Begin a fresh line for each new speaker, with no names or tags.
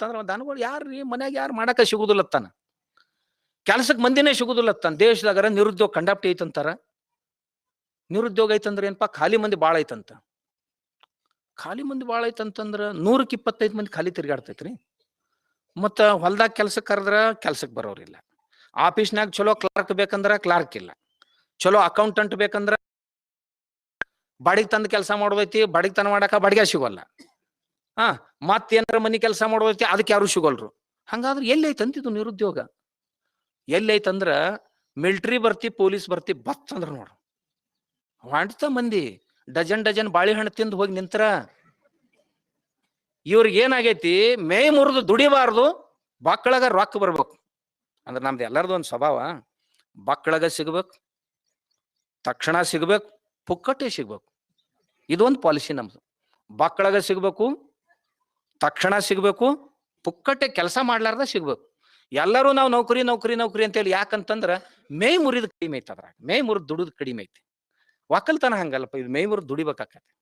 ಅಂತಂದ್ರ ದನಗಳು ರೀ ಮನ್ಯಾಗ ಯಾರು ಮಾಡಾಕ ಸಿಗುದಿಲ್ಲತ್ತಾನ ಕೆಲಸಕ್ಕೆ ಮಂದಿನೇ ಸಿಗುದಿಲ್ಲತ್ತಾನ ದೇಶದಾಗ ನಿರುದ್ಯೋಗ ಕಂಡಾಪ್ಟಿ ಐತಂತಾರ. ನಿರುದ್ಯೋಗ ಐತಂದ್ರೆ ಏನಪ್ಪ ಖಾಲಿ ಮಂದಿ ಭಾಳ ಐತಂತ. ಖಾಲಿ ಮಂದಿ ಭಾಳ ಐತಂತಂದ್ರ ನೂರಕ್ಕೆ ಇಪ್ಪತ್ತೈದು ಮಂದಿ ಖಾಲಿ ತಿರ್ಗಾಡ್ತೈತ್ರಿ. ಮತ್ತು ಹೊಲ್ದಾಗ ಕೆಲ್ಸಕ್ಕೆ ಕರೆದ್ರ ಕೆಲ್ಸಕ್ಕೆ ಬರೋರಿಲ್ಲ ಆಫೀಸ್ನಾಗ ಚಲೋ ಕ್ಲಾರ್ಕ್ ಬೇಕಂದ್ರ ಕ್ಲಾರ್ಕ್ ಇಲ್ಲ. ಚಲೋ ಅಕೌಂಟೆಂಟ್ ಬೇಕಂದ್ರ ಬಾಡಿಗೆ ತಂದು ಕೆಲಸ ಮಾಡೋದೈತಿ, ಬಾಡಿಗೆ ತನ ಮಾಡಾಕ ಬಾಡಿಗೆ ಸಿಗೋಲ್ಲ. ಹಾ ಏನಾರ ಮನೆ ಕೆಲಸ ಮಾಡೋದೈತಿ, ಅದಕ್ಕೆ ಯಾರು ಸಿಗೋಲ್ರು? ಹಂಗಾದ್ರೆ ಎಲ್ಲಿ ಐತಂತ ಇದು ನಿರುದ್ಯೋಗ? ಎಲ್ಲಿ ಐತಂದ್ರ ಮಿಲ್ಟ್ರಿ ಬರ್ತಿ, ಪೊಲೀಸ್ ಬರ್ತಿ ಬತ್ ಅಂದ್ರ ನೋಡು ಮಂದಿ, ಡಜನ್ ಡಜನ್ ಬಾಳೆಹಣ್ಣು ತಿಂದು ಹೋಗಿ ನಿಂತರ. ಇವ್ರಿಗೆ ಏನಾಗೈತಿ ಮೇ ಮುರಿದು ದುಡಿಬಾರ್ದು ಬಕ್ಕಳಗ ರೊಕ್ಕ ಬರ್ಬೇಕು. ಅಂದ್ರೆ ನಮ್ದು ಎಲ್ಲರದು ಒಂದು ಸ್ವಭಾವ ಬಕ್ಕಳಗ ಸಿಗ್ಬೇಕು, ತಕ್ಷಣ ಸಿಗ್ಬೇಕು, ಪುಕ್ಕಟ್ಟೆ ಸಿಗ್ಬೇಕು. ಇದೊಂದು ಪಾಲಿಸಿ ನಮ್ದು. ಬಕ್ಕಳಗ ಸಿಗ್ಬೇಕು ತಕ್ಷಣ ಸಿಗಬೇಕು, ಪುಕ್ಕಟ್ಟೆ ಕೆಲಸ ಮಾಡ್ಲಾರ್ದ ಸಿಗ್ಬೇಕು. ಎಲ್ಲರೂ ನಾವು ನೌಕರಿ ನೌಕರಿ ನೌಕರಿ ಅಂತೇಳಿ ಯಾಕಂತಂದ್ರೆ ಮೇ ಮುರಿದ ಕಡಿಮೆ ಐತೆ ಅದ್ರಾಗ. ಮೇ ಮುರಿದ್ ದುಡಿದ್ ಕಡಿಮೆ ಐತಿ. ಒಕ್ಕಲ್ತನ ಹಂಗಲ್ಲಪ್ಪ, ಇದು ಮೇ ಮುರಿದ್ ದುಡಿಬೇಕಾಕತಿ